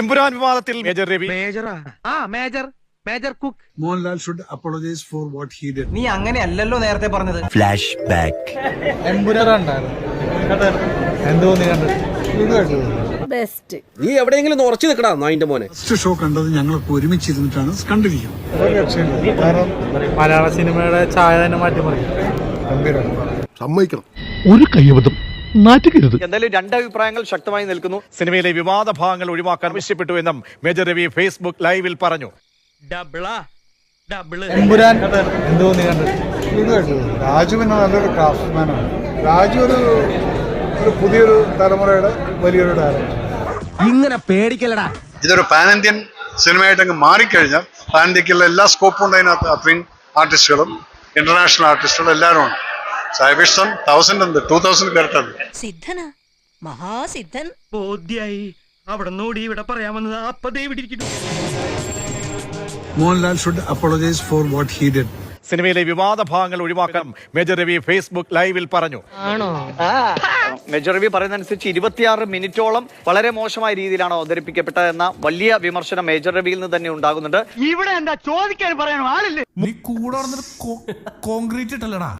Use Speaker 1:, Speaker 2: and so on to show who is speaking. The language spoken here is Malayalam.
Speaker 1: എമ്പുരാൻ വിവാദത്തിൽ മേജർ രവി.
Speaker 2: മേജറാ. ആ major major cook.
Speaker 3: Mohanlal should apologise for what he did
Speaker 2: നീ അങ്ങനെയല്ലല്ലോ നേരത്തെ പറഞ്ഞത്.
Speaker 4: ബെസ്റ്റ്
Speaker 5: നീ എവിടെയെങ്കിലും ഉറച്ചു നിൽക്കടാ നായിന്റെ മോനെ.
Speaker 3: ഫസ്റ്റ് ഷോ കണ്ടത് ഞങ്ങളൊക്കെ ഒരുമിച്ചിരുന്നിട്ടാണ് കണ്ടിരിക്കുന്നത്.
Speaker 6: കാരണം മലയാള സിനിമയുടെ തന്നെ
Speaker 7: സമ്മതിക്കണം.
Speaker 8: ഒരു കയ്യബദ്ധം നാറ്റുകരുത്
Speaker 9: എന്തായാലും രണ്ടഭിപ്രായങ്ങൾ ശക്തമായി നിൽക്കുന്നു.
Speaker 1: സിനിമയിലെ വിവാദ ഭാഗങ്ങൾ ഒഴിവാക്കാൻ ആവശ്യപ്പെട്ടു എന്നും മേജർ രവി ഫേസ്ബുക്ക് ലൈവിൽ പറഞ്ഞു.
Speaker 6: എമ്പുരാൻ എന്ത് രാജു പിന്നെ നല്ലൊരു ക്രാഫ്റ്റ്മാനാണ് രാജു ഒരു ഒരു പുതിയൊരു തലമുറയുടെ വലിയൊരു ഡയറക്ടർ
Speaker 2: ഇങ്ങനെ പേടിക്കലടാ
Speaker 3: ഇതൊരു പാൻ ഇന്ത്യൻ സിനിമയായിട്ട് അങ്ങ് മാറിക്കഴിഞ്ഞാൽ പാൻ ഇന്ത്യക്കുള്ള എല്ലാ സ്കോപ്പും ഉണ്ട് അതിനകത്ത്. അത്രയും ആർട്ടിസ്റ്റുകളും ഇന്റർനാഷണൽ ആർട്ടിസ്റ്റുകളും എല്ലാവരും ഉണ്ട്. സാഹിബിഷ്ടം തൗസൻഡ് ഉണ്ട് ടൂ തൗസൻഡ് കയറ്റത്
Speaker 4: സിദ്ധനാ? മഹാസിദ്ധൻ.
Speaker 2: ബോധ്യായി. അവിടെ നോടി ഇവിടെ പറയാമെന്നത് അപ്പൊ ദേ ഇവിടെ ഇരിക്കുന്നു.
Speaker 3: Mohanlal should apologise for what he did
Speaker 1: സിനിമയിലെ വിവാദ ഭാഗങ്ങൾ ഒഴിവാക്കാൻ മേജർ രവി ഫേസ്ബുക്ക് ലൈവിൽ പറഞ്ഞു.
Speaker 9: മേജർ രവി പറയുന്നതനുസരിച്ച് ഇരുപത്തിയാറ് മിനിറ്റോളം വളരെ മോശമായ രീതിയിലാണ് അവതരിപ്പിക്കപ്പെട്ടത് എന്ന വലിയ വിമർശനം മേജർ രവിയിൽ നിന്ന് തന്നെ ഉണ്ടാകുന്നുണ്ട്.
Speaker 2: ഇവിടെ എന്താ ചോദിക്കാൻ പറയാനോ ആളില്ലേ?
Speaker 7: നീ കൂടെ കോൺക്രീറ്റ് ഇട്ടല്ലടാ.